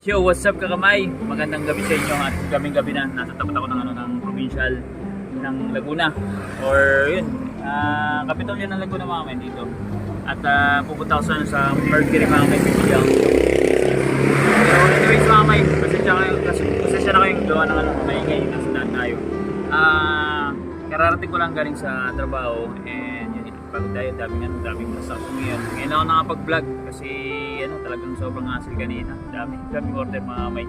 Yo, what's up kakamay? Magandang gabi sa inyo at kaming gabi na nasa tapat ako ng ano ng provincial ng Laguna or yun, ah capital yun ng Laguna mga men dito. At ah, pupunta ako sa, sa Mercury mga kaibigan. Pero anyways mga may, pasensya kayo, kasi pasensya na kayong gawa ng ano, maingay, nasa daan tayo. Ah, kararating ko lang galing sa trabaho and tayo, daming ano, daming transaction ngayon. Ngayon ako nakapag-vlog kasi ano, talagang sobrang hassle kanina. Dami, daming order mga may.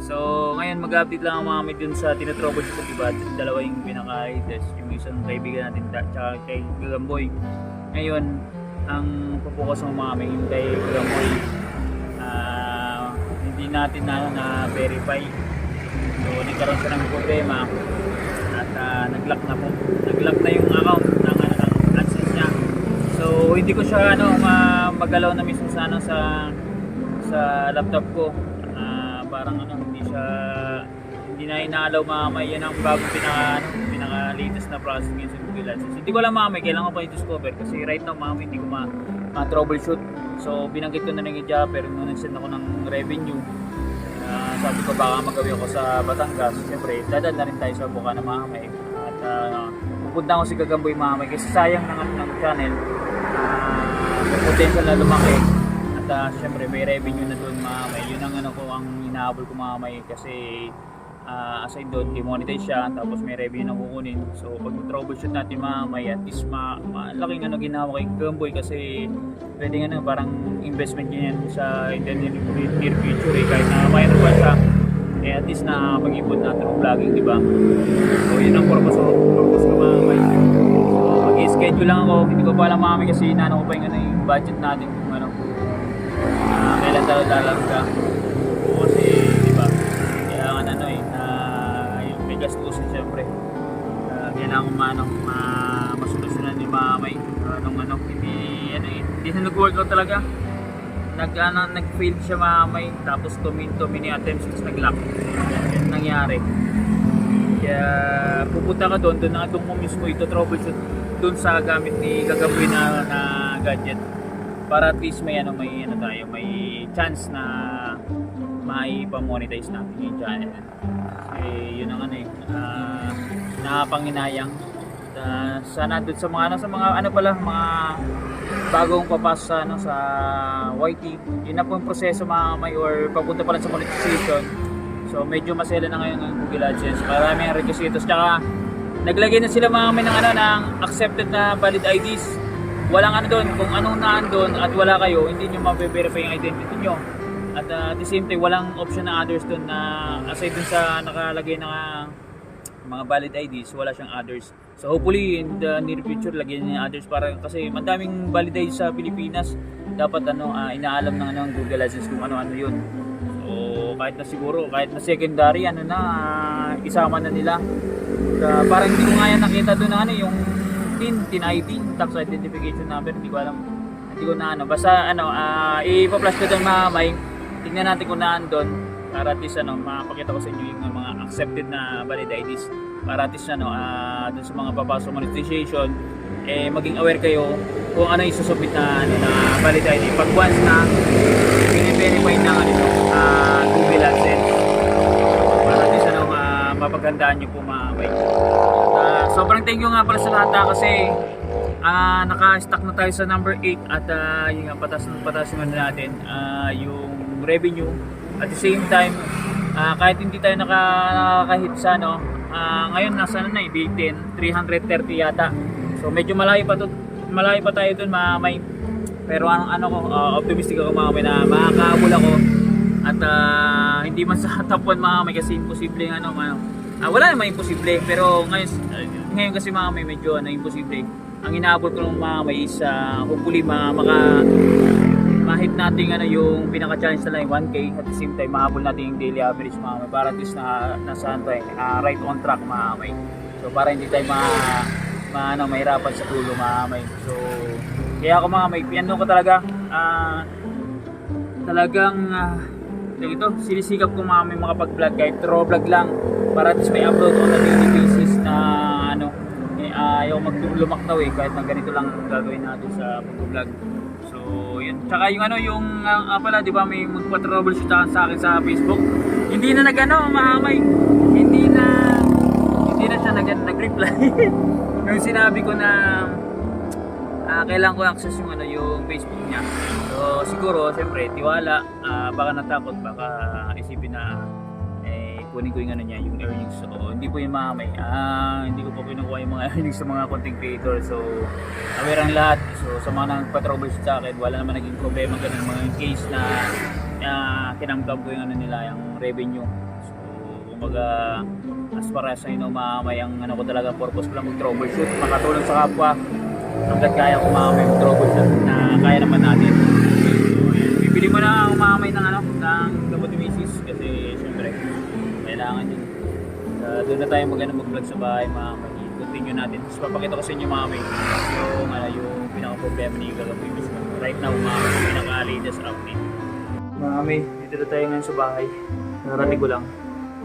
So, ngayon mag-update lang ang mga may dun sa tinatrouble sa iba. Dalawa yung pinaka-latest. Yung isang kaibigan natin, tsaka kay Gagamboy. Ngayon, ang pupukas ng mga may yung kay Gagamboy, ah, hindi natin na, na verify. So, nagkaroon siya ng problema at ah, nag-lock na po. Nag-lock na yung account ng, ano, ng AdSense niya. So, hindi ko siya ano, ma- magalaw na mismo sa, ano, sa, sa laptop ko. Ah, parang ano, hindi siya hindi na inaalaw mamay yan ang bagong pinaka, ano, pinaka latest na process ngayon sa Google AdSense. Hindi ko alam mamay, kailangan ko pa i-discover kasi right now mamay hindi ko ma, ma-troubleshoot. So binanggit ko na lang yung Japper nung nag-send ako ng revenue. Ah, sabi ko baka magawi ako sa Batangas. Siyempre, dadaan na rin tayo sa buka na mamay. At ah, pupunta ako si Gagamboy mamay kasi sayang ng, ng channel. May potential na lumaki. At ah, syempre may revenue na doon mamay. Yun ang ano ko ang inahabol ko mamay kasi ah, aside doon demonetize siya tapos may revenue na kukunin. So pag troubleshoot natin mamay at least ma malaking ano ginawa kay Gamboy kasi pwede nga ano, parang investment niya yan sa in the near, future eh. kahit na mayroon pa siya eh at least na mag-ipon na through vlogging, di ba? So yun ang purpose ko, purpose ko mamay. So mag-schedule lang ako, hindi ko pa alam mamay kasi inaano ko pa yung, ano, yung budget natin kung ano ah, kailan tayo lalamga. O kasi, di ba, kailangan ano eh, na yung may gastusin syempre. Uh, kailangan ko maano, ma masolusyonan ni mamay. Anong ano, hindi, ano eh, hindi na nag-workout talaga. Nag, ano, nag-fail siya mamay, tapos tuminto mini attempts, tapos nag-lock. Yan nangyari. Kaya pupunta ka doon, doon na doon mo mismo ito troubleshoot doon sa gamit ni Gagaboy na, na gadget. Para at least may ano may ano tayo may chance na maipa-monetize natin yung channel. Kasi yun ang ano eh uh, nakapanginayang uh, sana doon sa mga ano sa mga ano pala mga bagong papasok sa ano sa YT yun na po yung proseso mga may or papunta pa lang sa monetization. So medyo masela na ngayon ang Google AdSense. Marami ang requisitos. Tsaka naglagay na sila mga may ng ano ng accepted na valid IDs walang ano doon, kung anong naan doon at wala kayo, hindi nyo mabe-verify yung identity nyo. At uh, at the same time, walang option na others doon na aside dun sa nakalagay na mga valid IDs, wala siyang others. So hopefully in the near future, lagyan niya others para kasi madaming valid IDs sa Pilipinas. Dapat ano, ah, inaalam ng ano, ng Google AdSense kung ano-ano yun. So kahit na siguro, kahit na secondary, ano na, ah, isama na nila. Uh, parang hindi ko nga yan nakita doon ano, yung TIN, TIN ID, tax identification number, hindi ko alam. Hindi ko na ano, basta ano, uh, ipa-flash ko doon mga may, tingnan natin kung naan doon para at least ano, makapakita ko sa inyo yung mga accepted na valid IDs para at least ano, uh, doon sa mga papasok monetization, eh, maging aware kayo kung ano yung susubmit na, ano, na valid ID. Pag once na, i-verify na ano, uh, Google AdSense para at least ano, uh, mapagandaan nyo po mga may. Uh, sobrang thank you nga pala sa lahat ah, kasi ah, naka-stock na tayo sa number 8 at uh, yung nga patas patas naman natin ah, yung revenue. At the same time ah, kahit hindi tayo naka, nakaka-hit sa ano ah, ngayon nasa ano na eh, day 10 330 yata. So medyo malayo pa to malayo pa tayo dun mga may pero ang ano ko ah, optimistic ako mga may na makakaabol ako. At ah, hindi man sa top 1 mga may kasi imposible ano, ano Ah, wala namang imposible, pero ngayon, uh, ngayon kasi mga may medyo ano, imposible. Ang inaabot ko ng mga may is uh, hopefully ma maka ma-hit natin ano, yung pinaka-challenge na lang yung 1K at the same time mahabol natin yung daily average mga may para at least na, nasaan tayo, uh, right on track mga may. So para hindi tayo ma, ma ano, mahirapan sa tulo mga may. So kaya ako mga may, piano ko talaga ah talagang uh, ito, sinisikap ko mga may makapag-vlog kahit raw vlog lang para at may upload on a daily basis na ano eh, ayaw maglumaktaw eh kahit na ganito lang gagawin natin sa pag-vlog so yun Tsaka yung ano, yung ah, ah, pala, di ba may magpa-troubleshoot sa akin sa Facebook. Hindi na nag-ano, maamay. Hindi na, hindi na siya nag, nag-reply. yung sinabi ko na ah kailangan ko access yung ano yung Facebook niya. So siguro siyempre tiwala ah, baka natakot baka isipin na kunin ko yung ano niya yung earnings. So hindi po yung mamay. Ah hindi ko po kinukuha yung mga earnings sa mga content creator. So aware ang lahat. So sa mga nagpa-troubleshoot sa akin, wala naman naging problema ganun mga case na uh, kinamkam ko yung ano nila yung revenue. So kumbaga as far as I know mamay ang ano ko talaga purpose ko lang mag-troubleshoot, makatulong sa kapwa hanggat kaya umamay yung troubleshoot na kaya naman natin. So. Bibili mo na umamay ng ano, ng Mrs. kasi syempre kailangan yun. Uh, doon na tayo mag ano, mag-vlog sa bahay mga mami. Continue natin. Tapos papakita ko sa inyo mga mami yung, ano, yung pinaka-problema ni Gagapoy mismo. Right now mga mami, pinaka-latest update. Mga mami, dito na tayo ngayon sa bahay. Narating ko lang.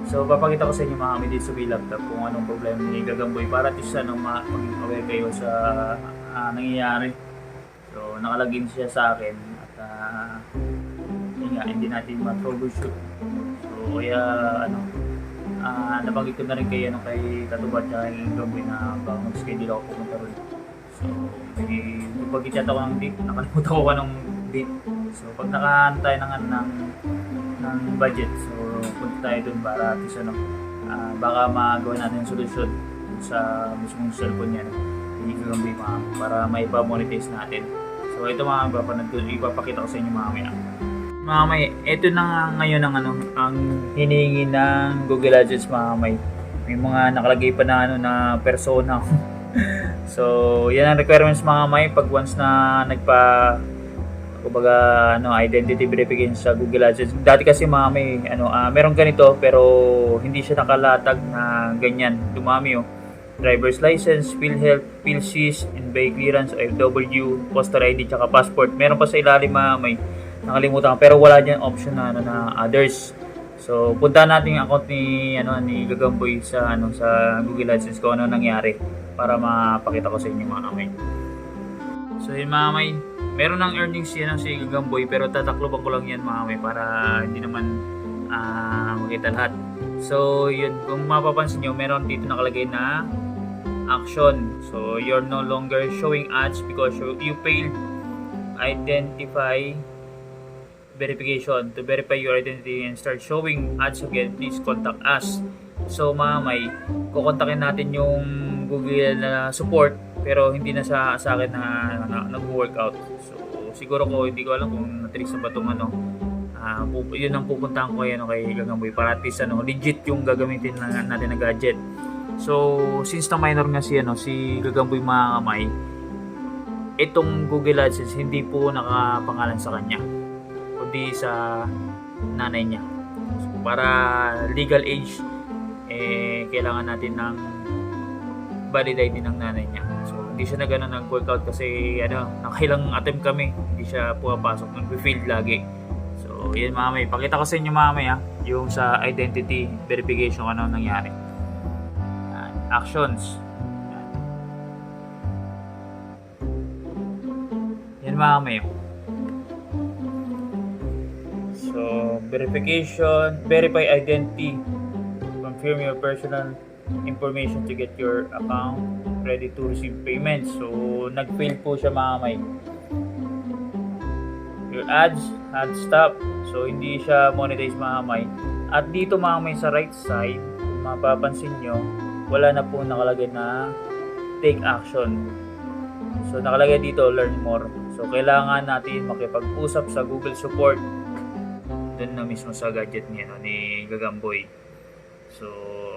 So, papakita ko sa inyo mga kami dito sa may laptop kung anong problema ni Gagamboy para at least ano, ma- maging aware kayo sa ah, nangyayari. So, nakalagin siya sa akin at nga, hindi natin ma-troubleshoot. So, kaya ano, ah nabanggit ko na rin kay, ano, kay Katubat at kay Gagamboy na baka mag-schedule ako pumunta rin. So, sige, pag-chat ako ng date, nakalimutan ko anong date. So, pag nakaantay ng, ng, ng budget, so punta tayo dun para at least ano, ah, baka magawa natin yung solusyon sa mismong cellphone niya. Hindi ko mga para may monetize natin. So, ito mga ko, ipapakita ko sa inyo mamaya. Mga ito na nga ngayon ang ano, ang hinihingi ng Google AdSense mga may. Mga nakalagay pa na ano na persona. so, yan ang requirements mga pag once na nagpa kumbaga ano identity verification sa Google AdSense. Dati kasi mga ano ah, meron ganito pero hindi siya nakalatag na ganyan. Dumami oh. Driver's license, PhilHealth, PhilSys, NBay clearance, OFW, postal ID, tsaka passport. Meron pa sa ilalim mga may nakalimutan ko pero wala diyan option na ano na others. So, punta natin yung account ni ano ni Gagamboy sa ano sa Google AdSense kung ano nangyari para mapakita ko sa inyo mga kamay. So, yun mga kamay, meron ng earnings yan ang si Gagamboy pero tatakloban ko lang yan mga kamay para hindi naman ah, makita lahat. So, yun, kung mapapansin nyo, meron dito nakalagay na action. So, you're no longer showing ads because you failed identify verification. To verify your identity and start showing ads again, please contact us. So mga may, kukontakin natin yung Google na support pero hindi na sa, sa akin na, na nag-workout. So siguro ko, hindi ko alam kung natrix na ba itong ano. Pup- yun ang pupuntahan ko kay, ano, kay Gagamboy para at least ano, legit yung gagamitin na, natin na gadget. So since na minor nga si, ano, si Gagamboy mga kamay, itong Google AdSense hindi po nakapangalan sa kanya kundi sa nanay niya. So, para legal age, eh, kailangan natin ng valid ID ng nanay niya. So, hindi siya na gano'n nag-workout kasi ano, nakailang attempt kami, hindi siya pumapasok, nag-fail lagi. So, yun mamay. Pakita ko sa inyo mamay ha, yung sa identity verification ano nangyari. Yan. Actions. Yan. Yan mamay. So, verification, verify identity, confirm your personal information to get your account ready to receive payments. So, nag-fail po siya mga may. Your ads had stop. So, hindi siya monetize mga may. At dito mga may sa right side, mapapansin nyo, wala na po nakalagay na take action. So, nakalagay dito, learn more. So, kailangan natin makipag-usap sa Google Support doon na mismo sa gadget ni ano ni Gagamboy. So,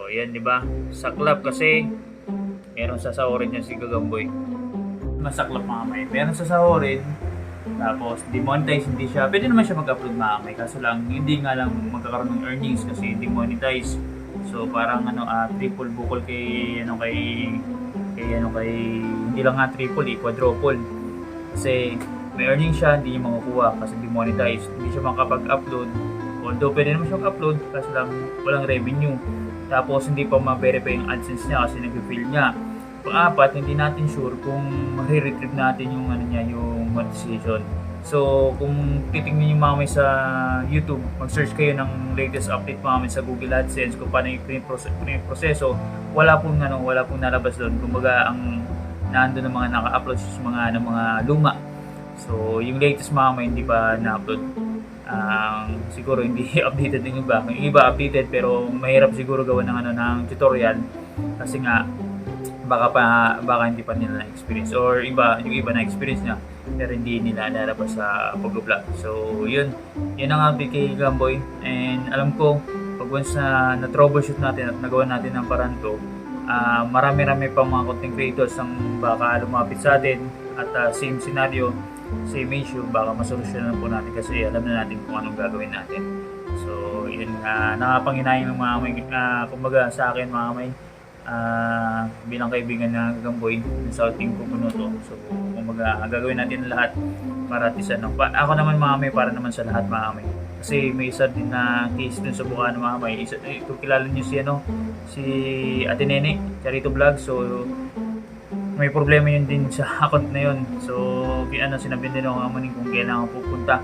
yan 'di ba? Saklap kasi meron sasahurin niya si Gagamboy. Masaklap mga may. Meron sasahurin tapos demonetize hindi siya. Pwede naman siya mag-upload mga may. Kaso lang hindi nga lang magkakaroon ng earnings kasi demonetize. So, parang ano ah, triple bukol kay ano kay kay ano kay hindi lang nga triple, eh, quadruple. Kasi may earning siya, hindi niya makukuha kasi demonetized. Hindi siya makapag-upload. Although pwede naman siyang upload kasi lang walang revenue. Tapos hindi pa ma-verify yung AdSense niya kasi nag-fail niya. Pang-apat, hindi natin sure kung ma-retrieve natin yung ano niya, yung monetization. So, kung titingnan niyo mamay sa YouTube, mag-search kayo ng latest update mamay sa Google AdSense kung paano yung piniproseso, wala pong ano, wala pong nalabas doon. Kumbaga ang naando ng mga naka-upload sa mga ng mga luma. So, yung latest mamay hindi pa na-upload. Ang siguro hindi updated din yung iba. Yung iba updated pero mahirap siguro gawa ng ano ng tutorial kasi nga baka pa baka hindi pa nila na-experience or iba yung iba na experience niya pero hindi nila lalabas sa pag-vlog. So, yun. Yun ang update kay Gamboy. And alam ko, pag once na na-troubleshoot natin at nagawa natin ng paraan to, ah, marami-rami pa mga content creators ang baka lumapit sa atin at ah, same scenario, same issue, baka masolusyonan po natin kasi alam na natin kung anong gagawin natin. So, yun nga, nakapanginayang ng mga may, ah, kumbaga sa akin mga may, ah, bilang kaibigan na Gamboy sa team ko puno to. So, kumbaga, gagawin natin lahat para at least ano. Pa, ako naman mga may, para naman sa lahat mga may. Kasi may isa din na case dun sa Bukana mga may. Isa, eh, kung kilala niyo si ano, si Ate Nene, Charito Vlog. So, may problema yun din sa account na yun. So, kaya ano, sinabi din ako amanin kung kailangan pupunta.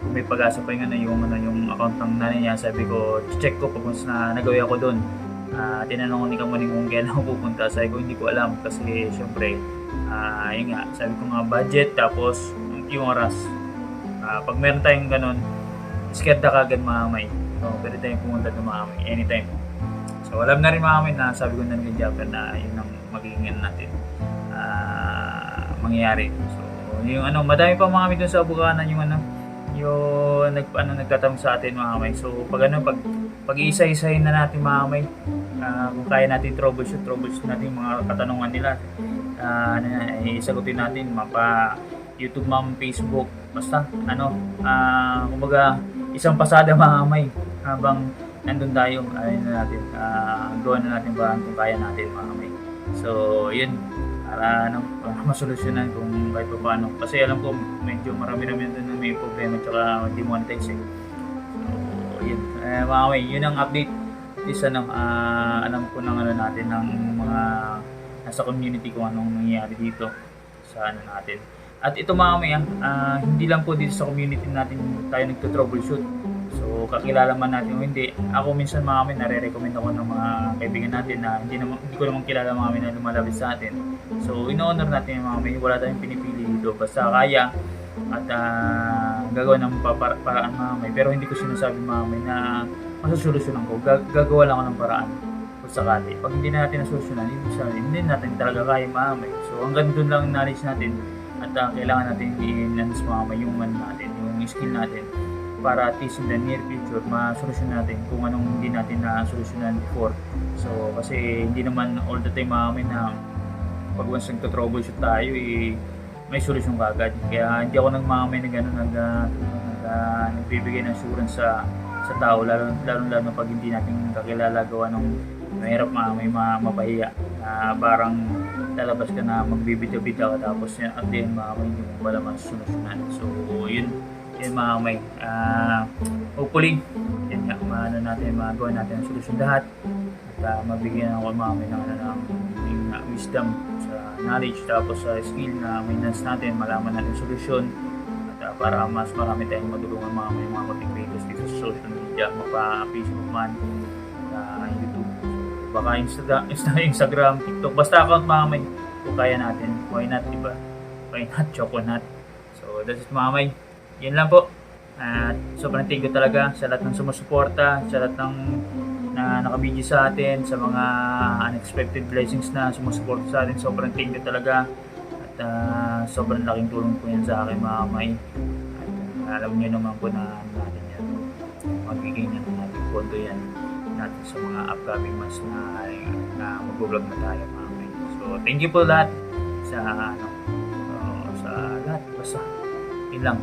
Kung may pag-asa pa yung, ano, yung, ano, yung account ng nanay niya, sabi ko, check ko pag na nagawin ako doon. Ah, tinanong ko ni Kamuning kung kailan ako pupunta. Sabi ko, hindi ko alam kasi syempre, ah, yun nga, sabi ko nga budget, tapos yung oras. Ah, pag meron tayong ganun, scared na kagad mamay. So, pwede tayong pumunta ng mamay anytime. So, alam na rin mamay na sabi ko na rin kay na yun ang magiging ano natin ah, mangyayari. So, yung ano, madami pa mga kami dun sa Bukana yung ano, yung nag, ano, nagtatanong sa atin mga kamay. So, pag ano, pag, pag iisa-isahin na natin mga kamay, ah, kung kaya natin troubleshoot, troubleshoot natin yung mga katanungan nila. Uh, isagutin natin, mapa YouTube ma'am, Facebook, basta ano, ah, kumbaga isang pasada mga kamay habang nandun tayo, ayun na natin, uh, gawa na natin ba kung kaya natin mga kamay. So, yun, para ano, para masolusyonan kung kahit pa paano. Kasi alam ko medyo marami-rami na na may problema tsaka hindi monetize eh. So, yun. Eh, mga kamay, yun ang update. Is ano, ah, alam ko ng ano natin ng mga nasa community kung anong nangyayari dito sa ano natin. At ito mga kamay, ah, hindi lang po dito sa community natin tayo nagto-troubleshoot. So, kakilala man natin o hindi. Ako minsan mga kami, nare-recommend ako ng mga kaibigan natin na hindi, naman, hindi ko naman kilala mga kami na lumalapit sa atin. So, in-honor natin yung mga kami. Wala tayong pinipili dito. Basta kaya at uh, gagawa ng papara- paraan mga kami. Pero hindi ko sinasabi mga kami na masusolusyonan ko. Gag- gagawa lang ako ng paraan kung sakali. Pag hindi na natin nasolusyonan, hindi, hindi natin talaga kaya kami. So, hanggang doon lang ang knowledge natin at ah, kailangan natin i-enhance mga kami yung man natin, yung skill natin para at least in the near future ma-solusyon natin kung anong hindi natin na-solusyonan before. So, kasi hindi naman all the time maamin na pag once nagto-troubleshoot tayo, eh, may solusyon kagad. Kaya hindi ako nagmamay na gano'n nag, uh, nag, uh, nagbibigay ng assurance sa sa tao, lalo, lalo, lalo pag hindi natin kakilala gawa ng mahirap ma, may ma, mapahiya na parang lalabas ka na magbibitaw-bitaw tapos at then mamay hindi mo pala masusunod So, yun yun mga may uh, hopefully yun nga maano natin magawa natin ang solusyon lahat at uh, mabigyan ako mga may ng, ng, ng uh, wisdom sa knowledge tapos sa skill na maintenance natin malaman natin solusyon at uh, para mas marami tayong matulungan mga may mga content creators dito sa social media mapa Facebook man at uh, YouTube. So, baka Insta, Insta, Instagram, TikTok basta account mga may kung kaya natin why not diba why not? Chocolate so that's it mga may yun lang po. At sobrang thank you talaga sa lahat ng sumusuporta, sa lahat ng na nakabidyo sa atin, sa mga unexpected blessings na sumusuporta sa atin. Sobrang thank you talaga. At ah, sobrang laking tulong po yan sa akin mga kamay. At alam niyo naman po na natin yan. Magiging yan natin pondo yan natin sa mga upcoming months na, na mag-vlog na tayo mga kamay. So thank you po lahat sa ano, uh, sa lahat. Basta yun lang.